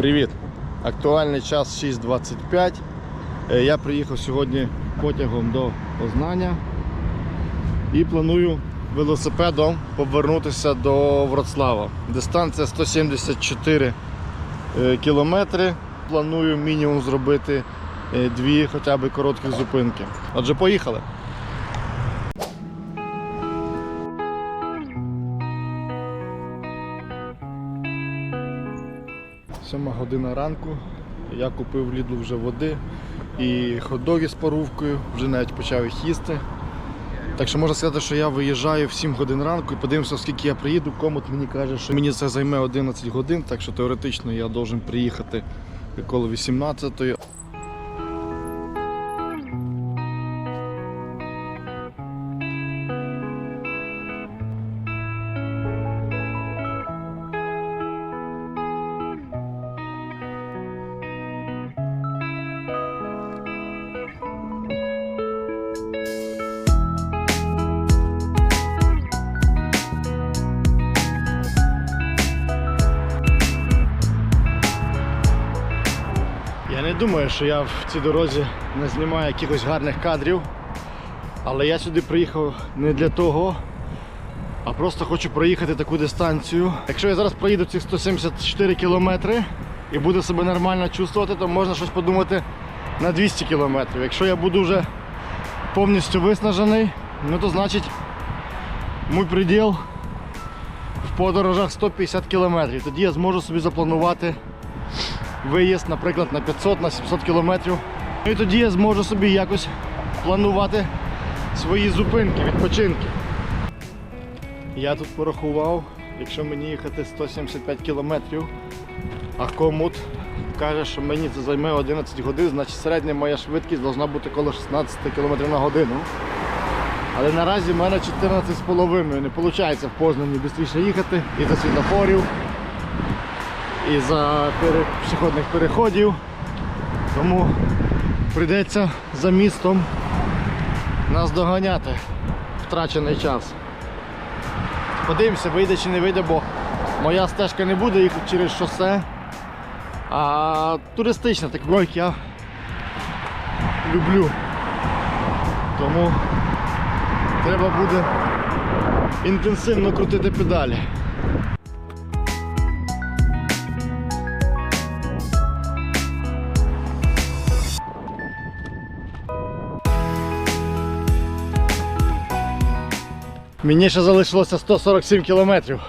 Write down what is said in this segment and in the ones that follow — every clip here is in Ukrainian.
Привіт! Актуальний час 6.25. Е, Я приїхав сьогодні потягом до Познання і планую велосипедом повернутися до Вроцлава. Дистанція 174 е, кілометри. Планую мінімум зробити е, дві хоча б коротких зупинки. Отже, поїхали. Година ранку. Я купив в Лідлу вже води і хот-доги з парувкою, вже навіть почав їх їсти. Так що можна сказати, що я виїжджаю в 7 годин ранку і подивимося, скільки я приїду. Комут мені каже, що мені це займе 11 годин, так що теоретично я должен приїхати коло 18-ї. Що я в цій дорозі не знімаю якихось гарних кадрів. Але я сюди приїхав не для того, а просто хочу проїхати таку дистанцію. Якщо я зараз проїду ці 174 кілометри і буду себе нормально чувствувати, то можна щось подумати на 200 кілометрів. Якщо я буду вже повністю виснажений, ну то значить мій приділ в подорожах 150 кілометрів. Тоді я зможу собі запланувати виїзд, наприклад, на 500 на 700 кілометрів. Ну І тоді я зможу собі якось планувати свої зупинки, відпочинки. Я тут порахував, якщо мені їхати 175 кілометрів, а комут каже, що мені це займе 11 годин, значить середня моя швидкість повинна бути коло 16 км на годину. Але наразі в мене 14,5. Не виходить в Познані швидше їхати і за світофорів, і за пішохідних переходів. Тому прийдеться за містом нас доганяти втрачений час. Подивимося, вийде чи не вийде, бо моя стежка не буде їхати через шосе, а туристична, таку, як я люблю. Тому треба буде інтенсивно крутити педалі. Мені ще залишилося 147 кілометрів.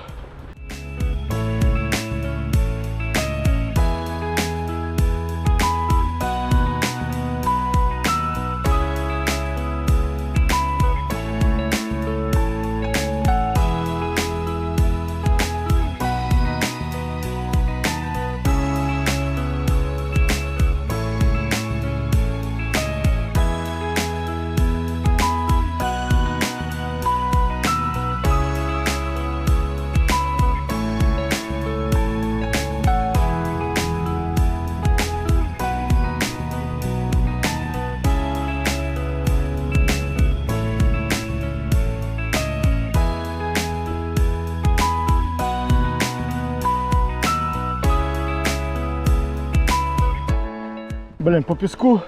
Блін, по піску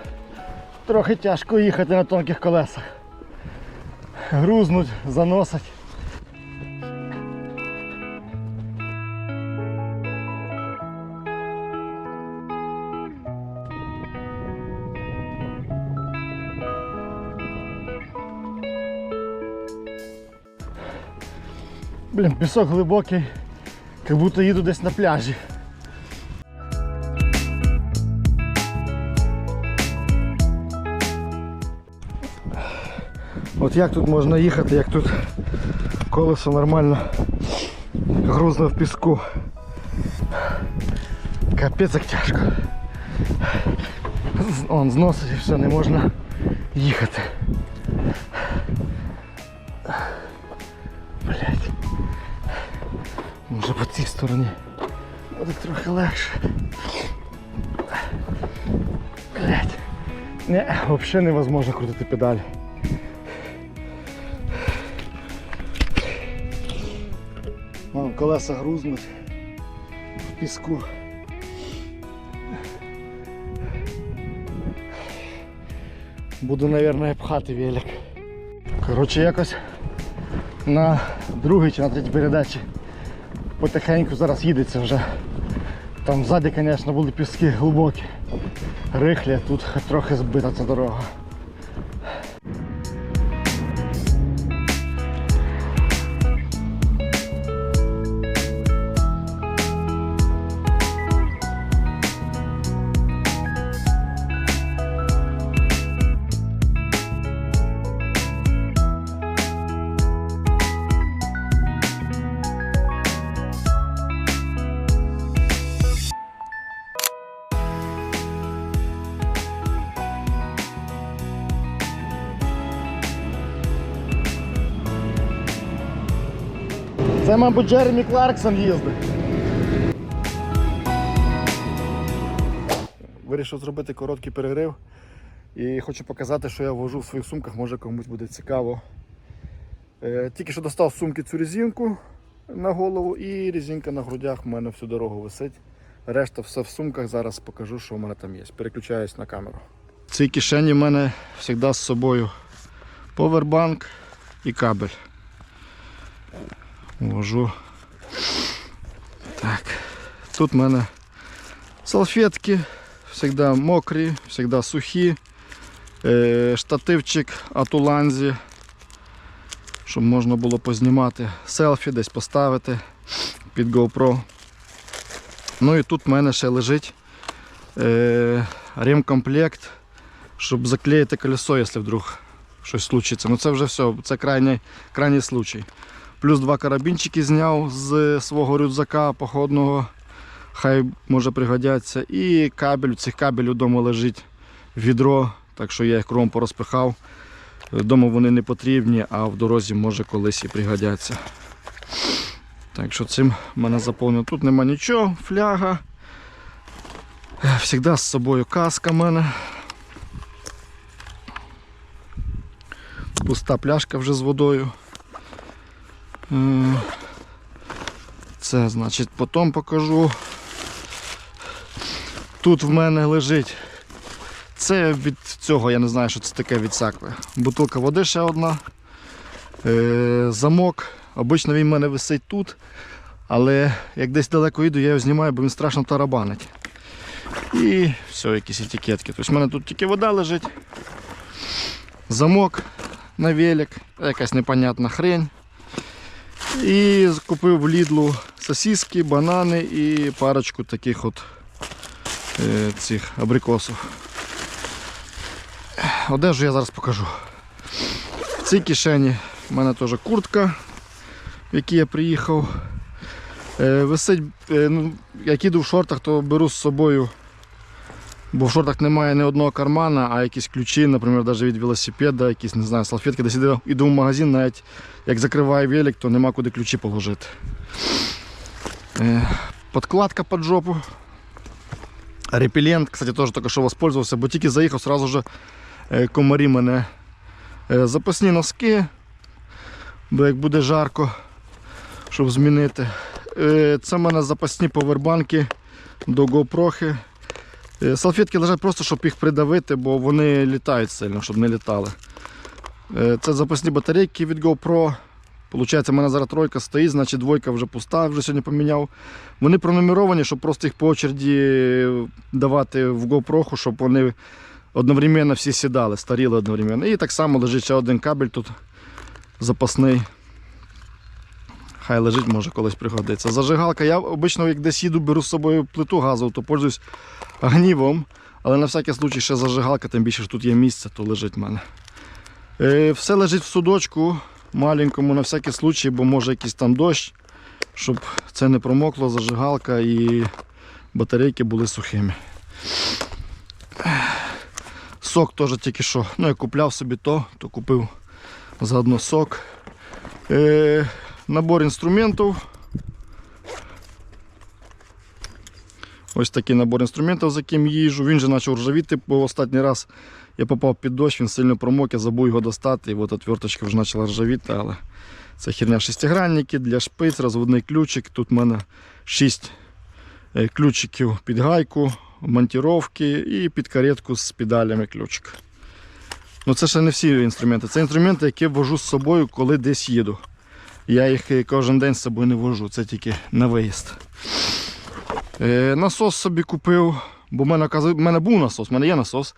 трохи тяжко їхати на тонких колесах. Грузнуть, заносить. Блін, пісок глибокий, як будто їду десь на пляжі. От як тут можна їхати, як тут колесо нормально грузно в піску. Капець як тяжко. Он зносить і все, не можна їхати. Блять. Може по цій стороні. Буде трохи легше. Блять. Не, взагалі невозможно крутити педалі. колеса грузнуть в піску. Буду, мабуть, пхати велик. Коротше, якось на другій чи на третій передачі потихеньку зараз їдеться вже. Там ззаді, звісно, були піски глибокі, рихлі, тут трохи збита ця дорога. Це, мабуть, Джеремі Кларксон їздить. Вирішив зробити короткий перерив і хочу показати, що я вожу в своїх сумках, може комусь буде цікаво. Е, Тільки що достав з сумки цю резинку на голову і резинка на грудях в мене всю дорогу висить. Решта все в сумках, зараз покажу, що в мене там є. Переключаюсь на камеру. В цій кишені в мене завжди з собою повербанк і кабель. Вожу. Так. Тут в мене салфетки, завжди мокрі, завжди сухі. Е, штативчик Атуланзі, щоб можна було познімати селфі, десь поставити під GoPro. Ну і тут в мене ще лежить е, ремкомплект, щоб заклеїти колесо, якщо вдруг щось случиться. Ну це вже все, це крайній, крайній случай. Плюс два карабінчики зняв з свого рюкзака походного. Хай може пригодяться. І кабель, у цих кабель вдома лежить відро, так що я їх кругом порозпихав. Вдома вони не потрібні, а в дорозі може колись і пригодяться. Так що цим в мене заповнено. Тут нема нічого, фляга. Всегда з собою каска в мене. Пуста пляшка вже з водою. Це значить потім покажу. Тут в мене лежить. Це від цього, я не знаю, що це таке від сакви. Бутилка води ще одна. Е, замок. Обично він в мене висить тут. Але як десь далеко йду, я його знімаю, бо він страшно тарабанить. І все, якісь етикетки. Тобто в мене тут тільки вода лежить. Замок на велик, якась непонятна хрень. І купив в Лідлу сосиски, банани і парочку таких от е, цих абрикосів. Одежу я зараз покажу. В цій кишені в мене теж куртка, в якій я приїхав. Е, висить, е, ну, як іду в шортах, то беру з собою, бо в шортах немає ні одного кармана, а якісь ключі, наприклад, навіть від велосипеда, якісь, не знаю, салфетки. Десь іду, в магазин, навіть як закриваю велик, то нема куди ключі положити. Е, подкладка під жопу. Репелент, кстати, теж тільки що воспользувався, бо тільки заїхав, сразу же е, комарі мене е, запасні носки, бо як буде жарко, щоб змінити. Це в мене запасні повербанки до GoPro. Е, Салфетки лежать просто, щоб їх придавити, бо вони літають сильно, щоб не літали. Е, Це запасні батарейки від GoPro. Получається, в мене зараз тройка стоїть, значить двойка вже пуста, вже сьогодні поміняв. Вони пронумеровані, щоб просто їх по очереді давати в GoPro, щоб вони одновременно всі сідали, старіли одновременно. І так само лежить ще один кабель тут запасний. Хай лежить, може колись пригодиться. Зажигалка. Я обично, як десь їду, беру з собою плиту газову, то пользуюсь гнівом. Але на всякий случай ще зажигалка, тим більше що тут є місце, то лежить в мене. Е, все лежить в судочку маленькому на всякий случай, бо може якийсь там дощ, щоб це не промокло, зажигалка і батарейки були сухими. Сок теж тільки що. Ну, я купляв собі то, то купив заодно сок. Е, набор інструментів. Ось такий набор інструментів, з яким їжджу. Він же почав ржавіти, бо останній раз я попав під дощ, він сильно промок, я забув його достати. І от отверточка вже почала ржавіти, але це херня шестигранники для шпиць, розводний ключик. Тут в мене 6 ключиків під гайку, монтировки і під каретку з педалями ключик. Ну це ще не всі інструменти. Це інструменти, які вожу з собою, коли десь їду. Я їх е, кожен день з собою не вожу, це тільки на виїзд. Е, насос собі купив, бо в мене, в мене був насос, в мене є насос.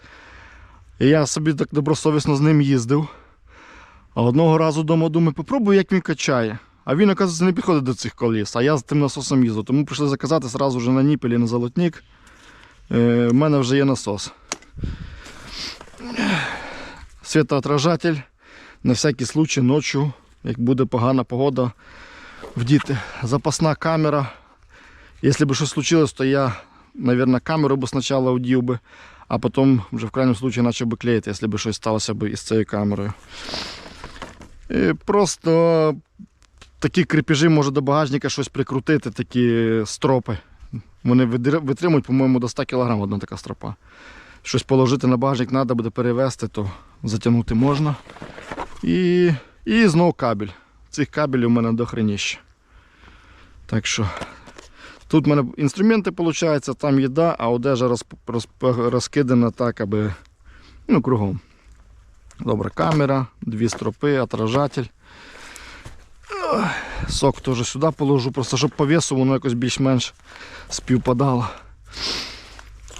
І я собі так добросовісно з ним їздив. А одного разу вдома думаю, попробую, як він качає. А він, оказується, не підходить до цих коліс, а я з тим насосом їздив. Тому прийшли заказати зразу вже на ніпелі на золотник. Е, в мене вже є насос. Світоотражатель на всякий случай ночі, як буде погана погода, вдіти. Запасна камера. Якщо б щось случилось, то я, мабуть, камеру б спочатку вдів би, а потім вже в крайньому случае почав би клеїти, якщо б щось сталося б із цією камерою. І просто такі крепежі може до багажника щось прикрутити, такі стропи. Вони витримують, по-моєму, до 100 кг одна така стропа. Щось положити на багажник треба буде перевезти, то затягнути можна. І, і знову кабель. Цих кабелів у мене до. Так що тут в мене інструменти виходить, там їда, а одежа роз, роз, розкидана так, аби ну, кругом. Добра камера, дві стропи, отражатель. Сок теж сюди положу, просто щоб по весу воно якось більш-менш співпадало.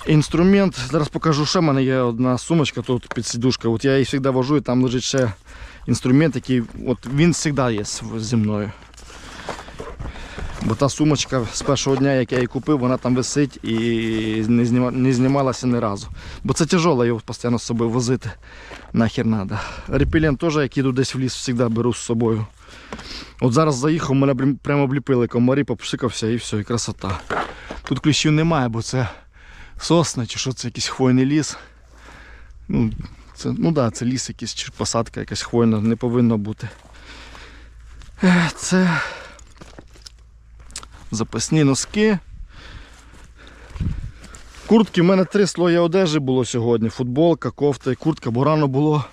Інструмент, зараз покажу, ще в мене є одна сумочка тут під сідушкою. От я її завжди вожу і там лежить ще інструмент, який от він завжди є зі мною. Бо та сумочка з першого дня, як я її купив, вона там висить і не, зніма, не знімалася ні разу. Бо це тяжело його постійно з собою возити. Нахер надо. Репелент теж, як їду десь в ліс, завжди беру з собою. От зараз заїхав, мене прямо обліпили комарі, попшикався і все, і красота. Тут кліщів немає, бо це сосна чи що це якийсь хвойний ліс. Ну, це, ну да, це ліс якийсь чи посадка якась хвойна, не повинно бути. Це запасні носки. Куртки, в мене три слої одежі було сьогодні. Футболка, кофта і куртка, бо рано було,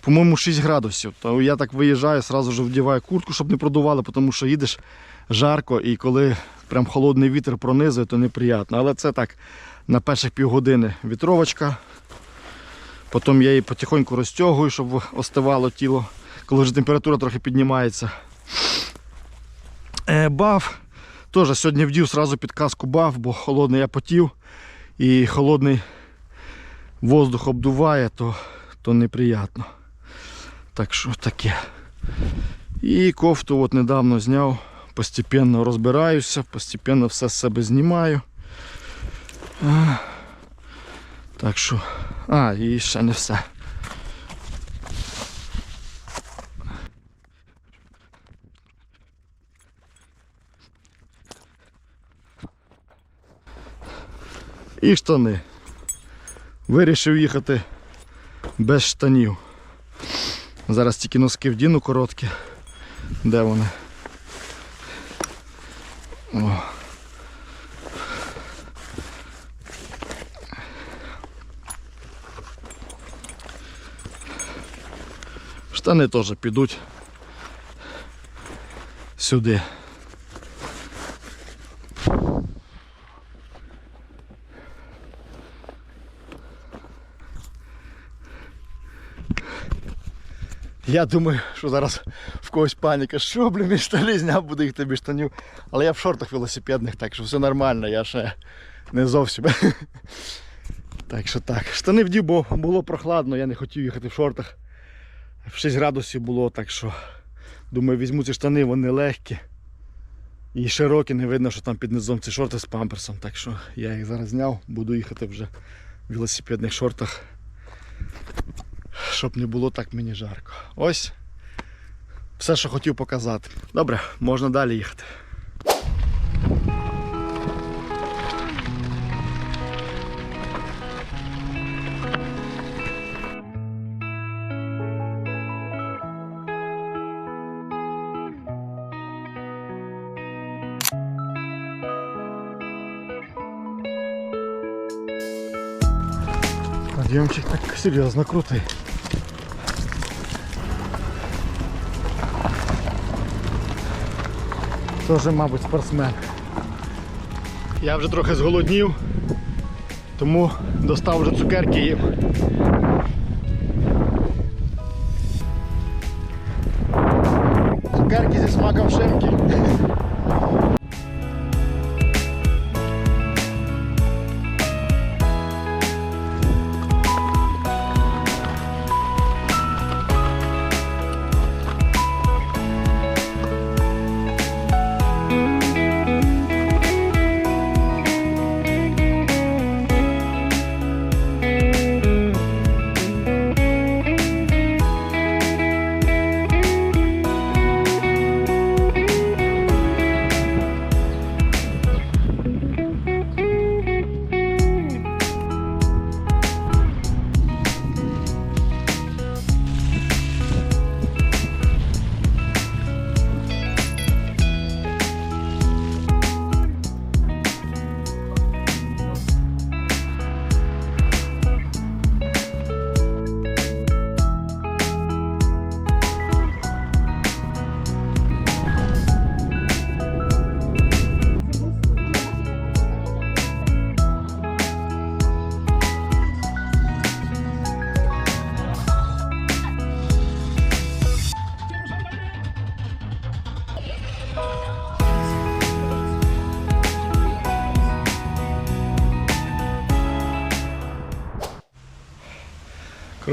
по-моєму, 6 градусів. То я так виїжджаю, одразу ж вдіваю куртку, щоб не продувало, тому що їдеш жарко і коли прям холодний вітер пронизує, то неприємно. Але це так, на перших півгодини вітровочка. Потім я її потихоньку розтягую, щоб остивало тіло, коли вже температура трохи піднімається. Е, баф. Теж сьогодні вдів одразу під каску баф, бо холодний я потів і холодний воздух обдуває, то, то неприємно. Так що таке. І кофту от недавно зняв, постепенно розбираюся, постепенно все з себе знімаю. Так що. А, і ще не все. І штани. Вирішив їхати без штанів. Зараз тільки носки вдіну короткі. Де вони? О. Штани теж підуть сюди. Я думаю, що зараз в когось паніка, що, блін, мій штани буде їх тобі штанів. Але я в шортах велосипедних, так що все нормально, я ще не зовсім. Так що так. Штани вдів, бо було прохладно, я не хотів їхати в шортах. В 6 градусів було, так що думаю, візьму ці штани, вони легкі. І широкі, не видно, що там під низом ці шорти з памперсом. Так що я їх зараз зняв, буду їхати вже в велосипедних шортах щоб не було так мені жарко. Ось все, що хотів показати. Добре, можна далі їхати. Подъемчик так серьезно крутий. Тоже, мабуть, спортсмен. Я вже трохи зголоднів, тому достав вже цукерки їм.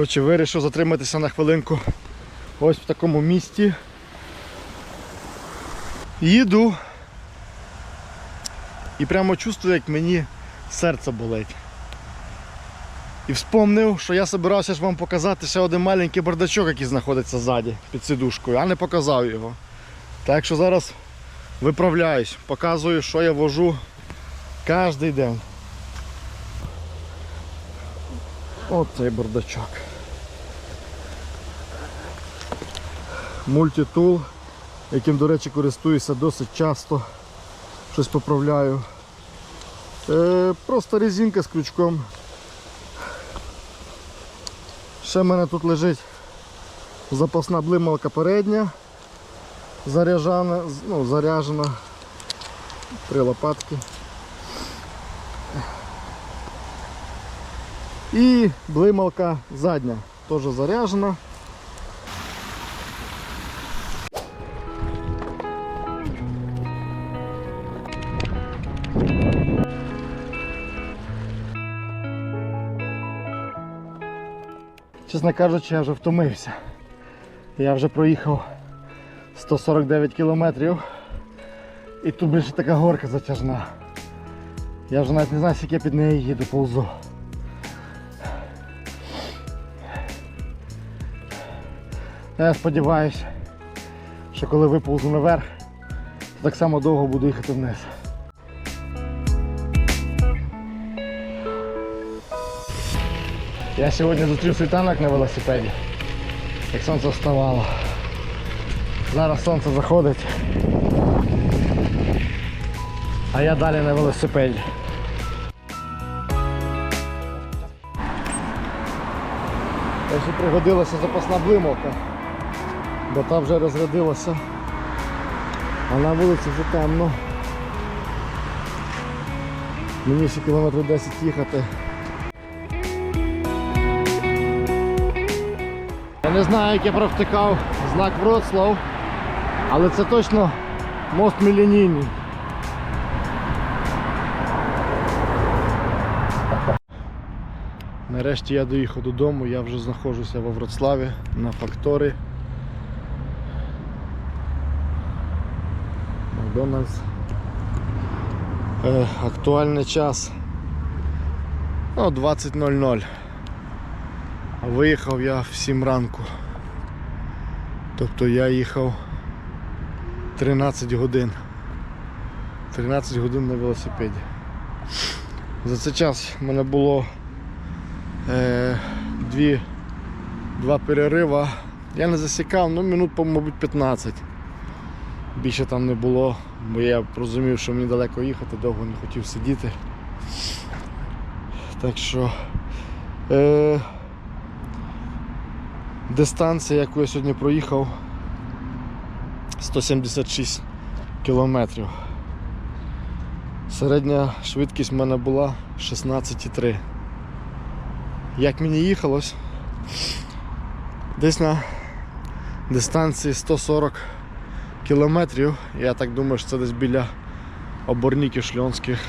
Коротше, вирішив затриматися на хвилинку ось в такому місті. Їду і прямо чувствую, як мені серце болить. І вспомнив, що я збирався ж вам показати ще один маленький бардачок, який знаходиться ззаді під сидушкою, а не показав його. Так що зараз виправляюсь, показую, що я вожу кожен день. От цей бардачок. Мультитул, яким, до речі, користуюся досить часто. Щось поправляю. Е, просто резинка з крючком. Ще в мене тут лежить запасна блималка передня. Заряжана, ну, заряжена. Три лопатки. І блималка задня теж заряжена. Чесно кажучи, я вже втомився. Я вже проїхав 149 кілометрів і тут більше така горка затяжна. Я вже навіть не знаю, скільки я під нею їду повзу. Я сподіваюся, що коли виповзу наверх, то так само довго буду їхати вниз. Я сьогодні зустрів світанок на велосипеді, як сонце вставало. Зараз сонце заходить. А я далі на велосипеді. Та ще пригодилася запасна блималка, бо та вже розрядилася. А на вулиці вже темно. Мені ще кілометрів 10 їхати. Не знаю, як я провтикав знак Вроцлав, але це точно мост мілінійний. Нарешті я доїхав додому, я вже знаходжуся во Вроцлаві на факторі. Макдональдс. Е, актуальний час ну, 20.00. Виїхав я в 7 ранку. Тобто я їхав 13 годин. 13 годин на велосипеді. За цей час в мене було е, дві, два перерива. Я не засікав, ну минут, мабуть, 15. Більше там не було, бо я розумів, що мені далеко їхати, довго не хотів сидіти. Так що е, дистанція, яку я сьогодні проїхав, 176 кілометрів. Середня швидкість в мене була 16,3. Як мені їхалось? Десь на дистанції 140 кілометрів. Я так думаю, що це десь біля оборників шльонських.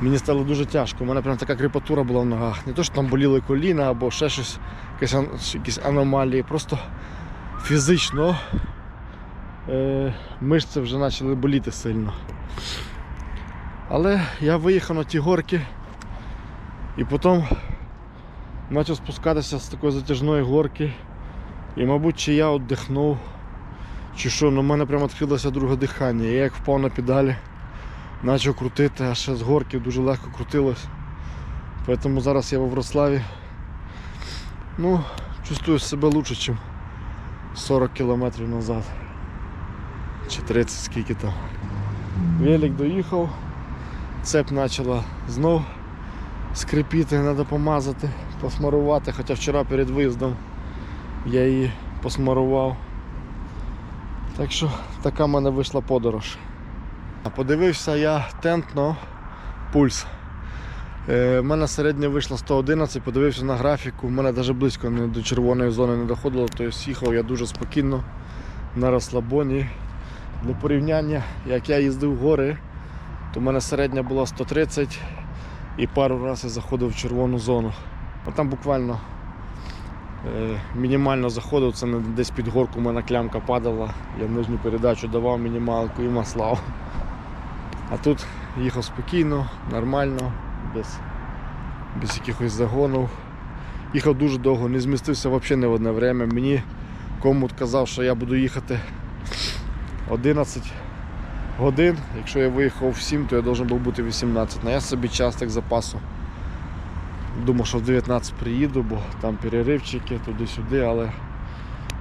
Мені стало дуже тяжко. У мене прям така кріпатура була в ногах. Не то, що там боліли коліна або ще щось, якісь, якісь аномалії. Просто фізично е, мишці вже почали боліти сильно. Але я виїхав на ті горки і потім почав спускатися з такої затяжної горки. І, мабуть, чи я віддихнув, чи що, ну в мене прямо відкрилося друге дихання. Я як впав на педалі, почав крутити, а ще з горки дуже легко крутилось. Тому зараз я во Вроцлаві. Ну, чувствую себе лучше, ніж 40 кілометрів назад. Чи 30, скільки там. Велик доїхав, цеп почала знов скрипіти, треба помазати, посмарувати, хоча вчора перед виїздом я її посмарував. Так що така в мене вийшла подорож. Подивився я тентно пульс. Е, У мене середня вийшла 111, подивився на графіку, в мене навіть близько не до червоної зони не доходило, тобто їхав я дуже спокійно на розслабоні. Для порівняння, як я їздив в гори, то в мене середня була 130 і пару разів я заходив в червону зону. А там буквально е, мінімально заходив, це десь під горку у мене клямка падала, я нижню передачу давав мінімалку і маслав. А тут їхав спокійно, нормально, без, без якихось загонів. Їхав дуже довго, не змістився взагалі не в одне время. Мені комут казав, що я буду їхати 11 годин. Якщо я виїхав в 7, то я должен був бути 18. Ну, я собі час так запасу. Думав, що в 19 приїду, бо там переривчики туди-сюди, але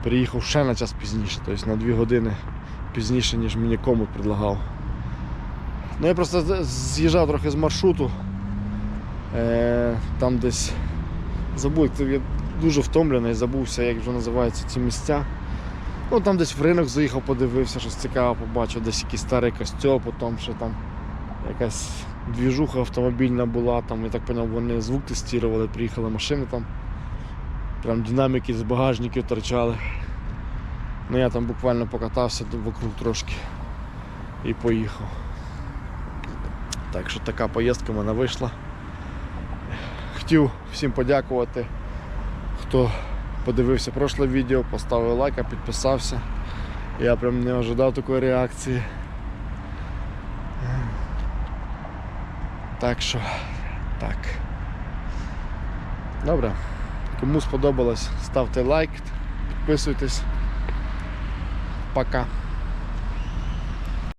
приїхав ще на час пізніше, тобто на 2 години пізніше, ніж мені комут предлагав. Ну я просто з'їжджав трохи з маршруту. Е, там десь забув, я дуже втомлений, забувся, як вже називаються ці місця. Ну там десь в ринок заїхав, подивився, щось цікаве побачив, десь якийсь старий костьол, потім ще там якась двіжуха автомобільна була, там, я так поняв, вони звук тестували, приїхали машини там. Прям динаміки з багажників торчали. Ну я там буквально покатався вокруг трошки і поїхав. Так що така поїздка в мене вийшла. Хотів всім подякувати, хто подивився прошле відео, поставив лайк, а підписався. Я прям не ожидав такої реакції. Так що, так. Добре. Кому сподобалось, ставте лайк, підписуйтесь. Пока.